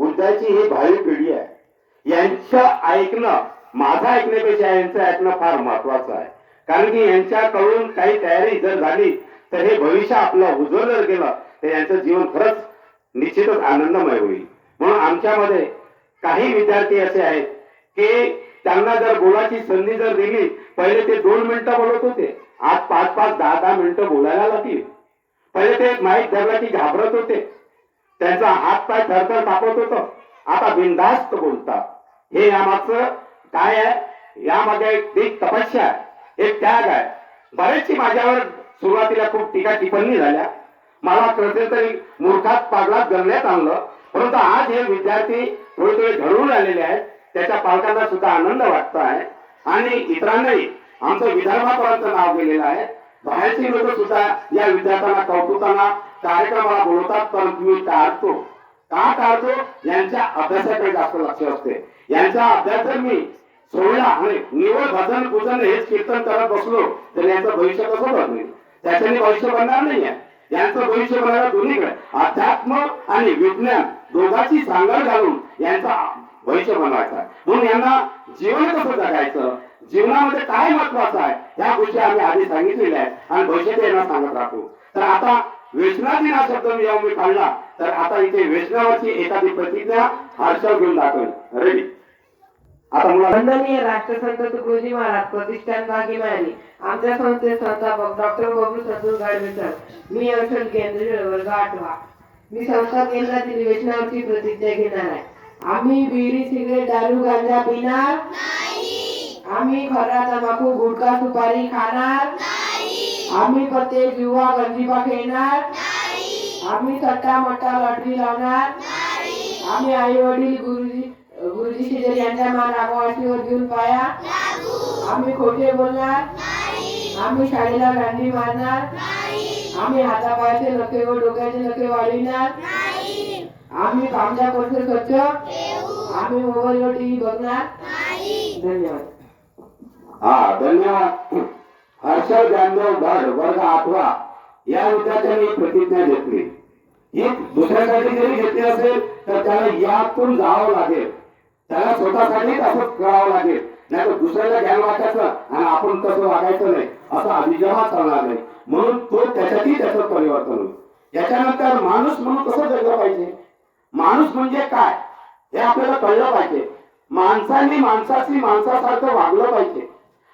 बुद्धाची ही भावी पिढी आहे. यांच्या ऐकणं माझं ऐकण्यापेक्षा यांचं ऐकणं फार महत्वाचं आहे. कारण की यांच्याकडून काही तयारी जर झाली तर हे भविष्य आपलं उज्ज्वलं गेलं तर यांचं जीवन खरंच निश्चितच आनंदमय होईल. म्हणून आमच्यामध्ये काही विद्यार्थी असे आहेत की त्यांना जर बोलाची संधी जर दिली पहिले ते दोन मिनिटं बोलत होते. आज पाच पाच दहा दहा मिनिटं बोलायला लागली. पहिले ते माहीत धरलं की घाबरत होते. त्यांचा हात पाय थरथर कापत होतं. आता बिनधास्त बोलतात. हे यामागचं काय आहे? यामध्ये एक तपस्या आहे. एक त्याग आहे. बरेचशी माझ्यावर सुरुवातीला खूप टीका टिप्पणी झाल्या. मला कळते तरी मूर्खात पागलात गणण्यात आणलं. परंतु आज हे विद्यार्थी थोडे थोडे घडवून आलेले आहेत. त्याच्या पालकांना सुद्धा आनंद वाटतो आहे आणि इतरांनाही. आमचं विदर्भापर्यंत नाव गेलेलं आहे. बाहेरची लोक सुद्धा या विद्यार्थ्यांना कौतुकांना कार्यक्रमाला बोलवतात परंतु मी टाळतो. का टाळतो? यांच्या अभ्यासाकडे जास्त लक्ष असते. यांचा अभ्यास जर मी सोडला आणि निवड भजन पूजन हेच कीर्तन करत बसलो तर यांचं भविष्य कसं बनवेल त्याच्याने भविष्य बनणार नाहीये. यांचं भविष्य बनायला दोन्हीकडे अध्यात्म आणि विज्ञान दोघांची सांगड घालून यांचा भविष्य बनवायचा म्हणून यांना जीवन कसं जगायचं जीवनामध्ये काय महत्वाचं आहे ह्या गोष्टी आम्ही आधी सांगितलेल्या आहेत आणि भविष्यात यांना सांगत राहतो तर आता वेचनाची हा शब्द मी जेव्हा मी काढला. तर आता इथे वेचनावरची एखादी प्रतिज्ञा हर्षव घेऊन दाखवेल. रेडी आता वंदनीय राष्ट्रसंत तुकडोजी महाराज प्रतिष्ठान भागीमानी आमच्या संस्थेत संस्थापक डॉक्टर बबलू संतोष गाडवेकर मी औषध केंद्रीय वर्ग आठवा. मी संस्था केंद्रातील वेचनावरची प्रतिज्ञा घेणार आहे. आम्ही बिडी सिगरेट दारू गांजा पिणार आम्ही खरा तंबाखू गुटखा सुपारी खाणार आम्ही प्रत्येक युवा गंजीबा खेळणार आम्ही सट्टा मट्टा लॉटरी लावणार आम्ही आई वडील गुरुजी गुरुजी शेजारी यांच्या मान आगवाशीवर घेऊन पाया आम्ही खोटे बोलणार आम्ही शाळेला गांधी मारणार आम्ही हातापायाचे नखे व डोक्याचे नखे वाढविणार? आम्ही कामजा कोणते स्वच्छ? आम्ही मोबाईलवर टीव्ही बघणार? धन्यवाद. हा धन्यवाद. हर्षव जानदेव धड वर्ग आठवा. या विद्यार्थ्यांनी प्रतिज्ञा घेतली. ही दुसऱ्यासाठी जरी घेतली असेल तर त्याला यातून जावं लागेल. त्याला स्वतःसाठीच असं करावं लागेल. नाही दुसऱ्याला ज्ञान वाटायचं आणि आपण तसं वागायचं नाही. असं अभिजहा चालणार नाही म्हणून तो त्याच्यातही त्याचं परिवर्तन होईल. याच्यानंतर माणूस म्हणून कसं जगलं पाहिजे? माणूस म्हणजे काय? हे आपल्याला कळलं पाहिजे. माणसांनी माणसाशी माणसासारखं वागलं पाहिजे.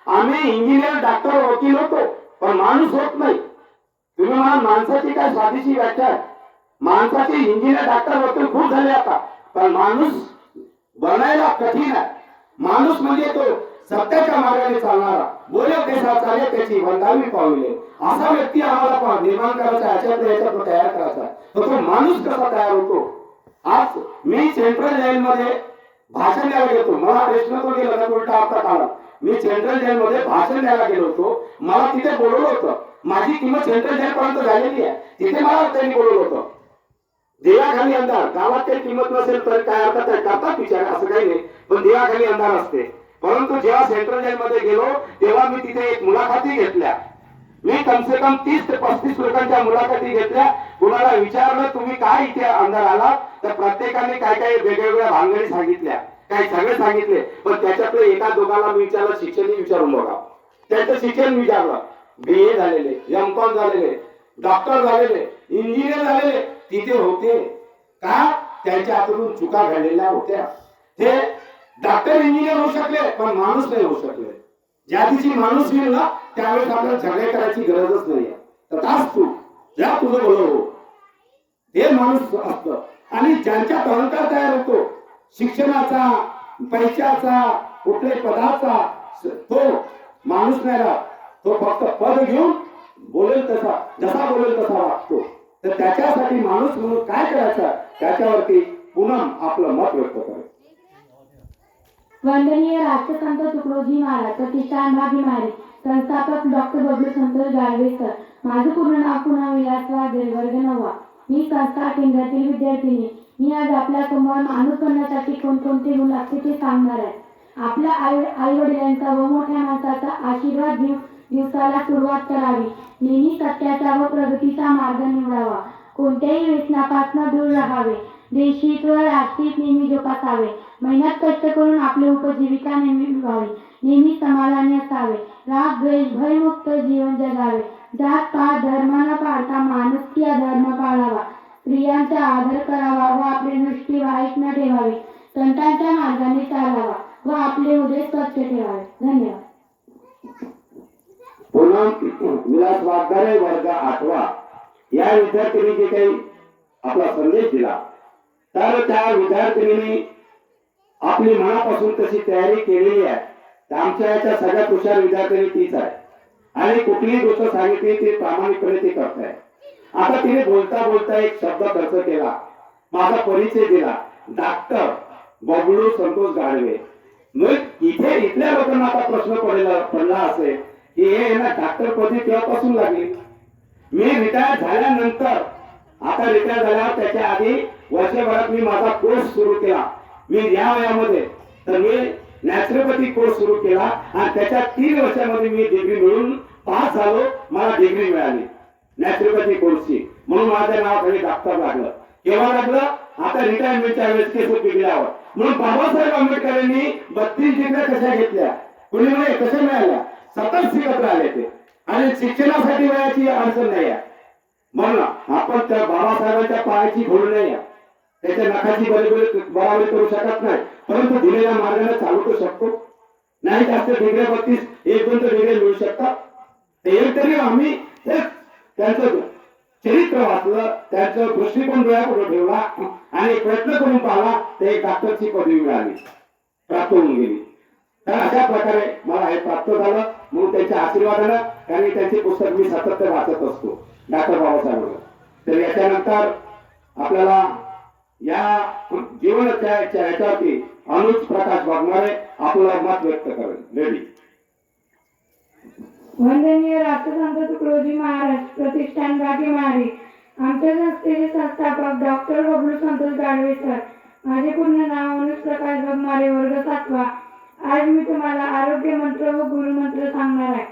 आम्ही इंजिनियर डॉक्टर वकील होतो पण माणूस होत नाही. तुम्ही म्हणा माणसाची काय साधीची व्याख्या आहे? माणसाचे इंजिनियर डॉक्टर वकील खूप झाले आता. पण माणूस बनायला कठीण आहे. माणूस म्हणजे तो सत्याच्या मार्गाने चालणारा. बोलत कसा चाले त्याची वंदावी पावले असा व्यक्ती आम्हाला निर्माण करायचा याच्यात याच्यात तयार करायचा. तर तो माणूस कसा तयार होतो? आज मी सेंट्रल जेल मध्ये भाषण द्यायला गेलो मला प्रश्न तो गेला ना उलटा आता काळात मी सेंट्रल जेल मध्ये भाषण द्यायला गेलो होतो. मला तिथे बोलवलं होतं. माझी किंमत सेंट्रल जेल पर्यंत झालेली आहे. तिथे मला त्यांनी बोलवलं होतं. देवाखाली अंधार. गावात काही किंमत नसेल तर काय अर्थात आहे करतात विचार असं काही नाही. पण देवाखाली अंधार असते. परंतु जेव्हा सेंट्रल जेल मध्ये गेलो तेव्हा मी तिथे एक मुलाखती घेतल्या. मी कम से कम तीस ते पस्तीस लोकांच्या मुलाखती घेतल्या. कुणाला विचारलं तुम्ही काय इथे अंधार आला तर प्रत्येकाने काय काय वेगवेगळ्या भानगडी सांगितल्या. काही सगळे सांगितले. पण त्याच्यातलं एका दोघाला मी विचारलं शिक्षण विचारून बघा. त्याचं शिक्षण विचारलं बी ए झालेले एम कॉम झालेले डॉक्टर झालेले इंजिनियर झालेले तिथे होते. का? त्यांच्या हातून चुका घडलेल्या होत्या. ते डॉक्टर इंजिनियर होऊ शकले पण माणूस नाही होऊ शकले. ज्या दिवशी माणूस येईल ना त्यावेळेस आपल्याला झगडे करायची गरजच नाही तर तास तू ज्या तुझं बोल हो. ते माणूस असत. आणि ज्यांच्या अहंकार तयार होतो शिक्षणाचा पैशाचा कुठल्याही पदाचा तो माणूस नाही राहत. तो फक्त पद घेऊन बोलेल तसा जसा बोलेल तसा वागतो. तर त्याच्यासाठी माणूस म्हणून काय करायचा? त्याच्यावरती पुन्हा आपलं मत व्यक्त करेल. वंदनीय राष्ट्रसंत तुकडोजी महाराज प्रतिष्ठान भागी महाराज संस्थापक डॉक्टर बबलू संतोष गाडवेकर माझं पूर्ण नाव पुन्हा विलास वाघेल वर्ग नववा. मी संस्था केंद्रातील विद्यार्थिनी. मी आज आपल्यासमोर माणूस बनण्यासाठी कोणकोणते गुण लागते ते सांगणार आहे. आपल्या आई आई वडिलांचा व मोठ्या माणसाचा आशीर्वाद घेऊन दिवसाला सुरुवात करावी. नेहमी सत्याचा व प्रगतीचा मार्ग निवडावा. कोणत्याही व्यसनापासून दूर राहावे. देशीत व राष्ट्रीत नेहमी जोपासावे. मेहनत कष्ट करून आपली उपजीविका नेहमी व्हावी नेहमी समाधानी असावे. राग द्वेष भयमुक्त जीवन जगावे. जात पात धर्म न पाळता माणुसकी धर्म पाळावा. स्त्रियांचा आदर करावा व आपली दृष्टी वाईट न ठेवावी. संतांच्या मार्गाने चालावा व आपले उदय स्वच्छ ठेवावे. धन्यवाद. पुन्हा विलास वागदारे वर्ग आठवा. या विद्यार्थिनी जे काही आपला संदेश दिला तर त्या विद्यार्थिनी आपली मनापासून तशी तयारी केलेली आहे. तर आमच्या याच्या सगळ्यात हुशार विद्यार्थिनी तीच आहे आणि कुठलीही गोष्ट सांगितली ती प्रामाणिकपणे ती करत आहे आता तिने बोलता बोलता एक शब्द खर्च केला. माझा परिचय दिला. डॉक्टर बबलू संतोष गाडवे. मग इथे इथल्या लोकांना आता प्रश्न पडला पडला असेल की हे ना डॉक्टर पदवी केव्हापासून लागली. मी रिटायर झाल्यानंतर आता रिटायर झाल्यावर त्याच्या आधी वर्षभरात मी माझा कोर्स सुरू केला. मी या वयामध्ये तर मी नॅचरोपॅथी कोर्स सुरू केला आणि त्याच्या तीन वर्षामध्ये मी डिग्री मिळून पास झालो मला डिग्री मिळाली. नॅचरोपॅथी कोर्सची म्हणून माझ्या नावाखाली डॉक्टर लागलं. केव्हा लागलं? आता रिटायरमेंटच्या वेळेस केस पिकल्यावर म्हणून बाबासाहेब आंबेडकरांनी बत्तीस डिग्र्या कशा घेतल्या? कुणी म्हणे कशा मिळाल्या? सतत शिकत राहिले ते. आणि शिक्षणासाठी वयाची अडचण नाही आहे. म्हणून आपण त्या बाबासाहेबांच्या पायाची घोड नाही आहे. त्याच्या नखाची बरोबरी बराबरी करू शकत नाही. परंतु दिलेल्या मार्गाने चालू करू शकतो. नाही जास्त डिग्री बत्तीस एक दोन तर डिग्री मिळू शकतात. एक तरी आम्ही हेच त्यांचं चरित्र वाचलं त्यांचं दृष्टिकोन डोळ्यापुढे ठेवला आणि प्रयत्न करून पाहला ते एक डॉक्टरची पदवी मिळाली. प्राप्त होऊन गेली. तर अशा प्रकारे मला हे प्राप्त झालं. म्हणून त्यांच्या आशीर्वादानं कारण त्यांचे पुस्तक मी सातत्य वाचत असतो. डॉक्टर बाबासाहेब तर याच्यानंतर आपल्याला या जीवनाच्या याच्यावरती अनुज प्रकाश वाघमारे आपलं मत व्यक्त करेल. रेडी वंदनीय राष्ट्रसंत तुकडोजी महाराज प्रतिष्ठान गाठी मारी आमच्या संस्थेचे संस्थापक डॉक्टर बबलू संतोष गाडवे सर माझे पूर्ण नाव अनुज प्रकाश बगमारे वर्ग सातवा. आज मी तुम्हाला आरोग्य मंत्र व गुरुमंत्र सांगणार आहे.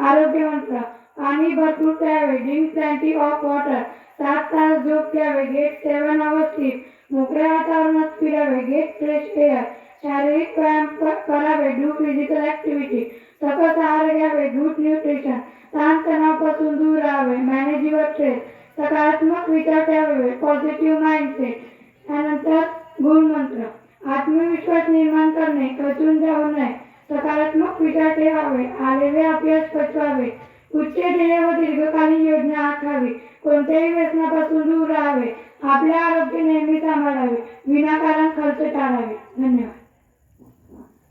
आरोग्य मंत्र. पाणी भरपूर प्यावे. ड्रिंक प्लॅन्टी ऑफ वॉटर सात तास झोप घ्यावे. गेट सेवन आवर स्लीप मोकळ्या वातावरणात फिरावे. गेट फ्रेश एअर शारीरिक व्यायाम करावे. डू फिजिकल ऍक्टिव्हिटी सकस आहार घ्यावे. गुड न्यूट्रिशन ताण तणावापासून दूर राहावे. मॅनेज युअर स्ट्रेस सकारात्मक विचार ठेवावे. पॉझिटिव्ह माइंडसेट त्यानंतर गुणमंत्र आत्मविश्वास निर्माण करणे खचून जाऊ नये सकारात्मक विचार ठेवावे आलेले अभ्यास पचवावे उच्च ध्येय व दीर्घकालीन योजना आखावी कोणत्याही व्यसनापासून दूर राहावे आपले आरोग्य नेहमी सांभाळावे विनाकारण खर्च टाळावे. धन्यवाद.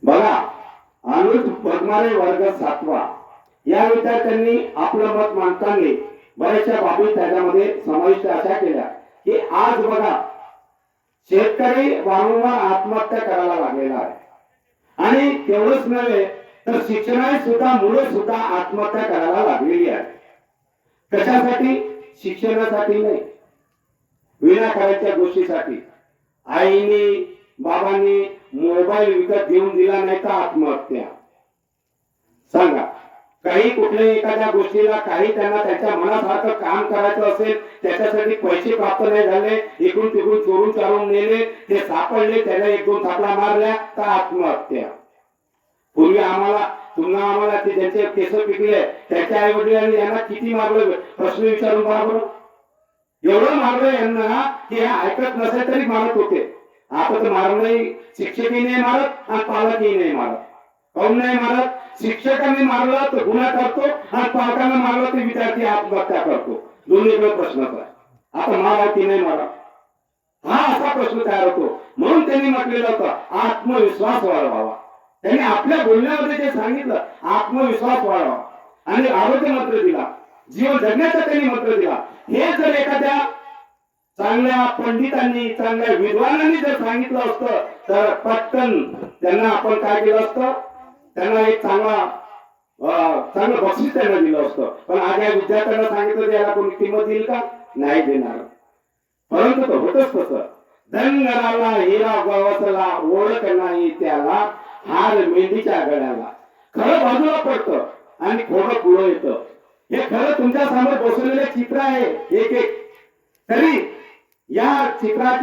बघा अनुज पद्मारे वर्ग सातवा. या विद्यार्थ्यांनी आपलं मत मांडताना बऱ्याचशा बाबी त्याच्यामध्ये समाविष्ट अशा केल्या की आज बघा शेतकरी वारंवार आत्महत्या करायला लागलेला आहे. आणि तेवढंच नव्हे तर शिक्षणाने सुद्धा मुलं सुद्धा आत्महत्या करायला लागलेली आहे कशासाठी? शिक्षणासाठी नाही. विनाकाराच्या गोष्टीसाठी. आईने बाबांनी मोबाईल विकत घेऊन दिला नाही तर आत्महत्या? सांगा. काही कुठल्याही एखाद्या गोष्टीला काही त्यांना त्यांच्या मनासारखं काम करायचं असेल त्याच्यासाठी पैसे प्राप्त नाही झाले इकडून तिकडून चोरून चालून नेले ते सापडले त्याला एक दोन थापला मारल्या तर आत्महत्या. पूर्वी आम्हाला पुन्हा आम्हाला ते ज्यांचे केस पिकले त्याच्या आई वडिलांनी यांना किती मारलं? प्रश्न विचारून पहा एवढं मारलं यांना की हे ऐकत नसेल तरी मारत होते. आता तर मारणंही शिक्षकही नाही मारत आणि पालकही नाही मारत. काऊन नाही मारत? शिक्षकांनी मारलं तर गुन्हा करतो आणि पालकांना मारला तर विद्यार्थी आत्महत्या करतो. दोन्हीकडे प्रश्नच आहे. आता मारा की नाही मारा. हा असा प्रश्न तयार होतो. म्हणून त्यांनी म्हटलेलं होतं आत्मविश्वास वाढवावा. त्यांनी आपल्या बोलण्यामध्ये जे सांगितलं आत्मविश्वास वाढवा. आणि आरोग्य मंत्र दिला. जीवन जगण्याचा त्यांनी मंत्र दिला. हे जर एखाद्या चांगल्या पंडितांनी चांगल्या विद्वानांनी जर सांगितलं असतं तर पटकन त्यांना आपण काय केलं असतं? त्यांना एक चांगला चांगलं बक्षीस त्यांना दिलं असतं. पण आज या विद्यार्थ्यांना सांगितलं याला कोणी किंमत देईल का? नाही देणार. परंतु तो होतच तसं. धनगराला हिरा गवसला ओळख नाही त्याला हार मेंढीच्या गळ्याला. खरं बाजूला पडतं आणि खोडं पुढं येतं. हे खरं तुमच्यासमोर बसवलेलं चित्र आहे. एक एक तरी या चित्रात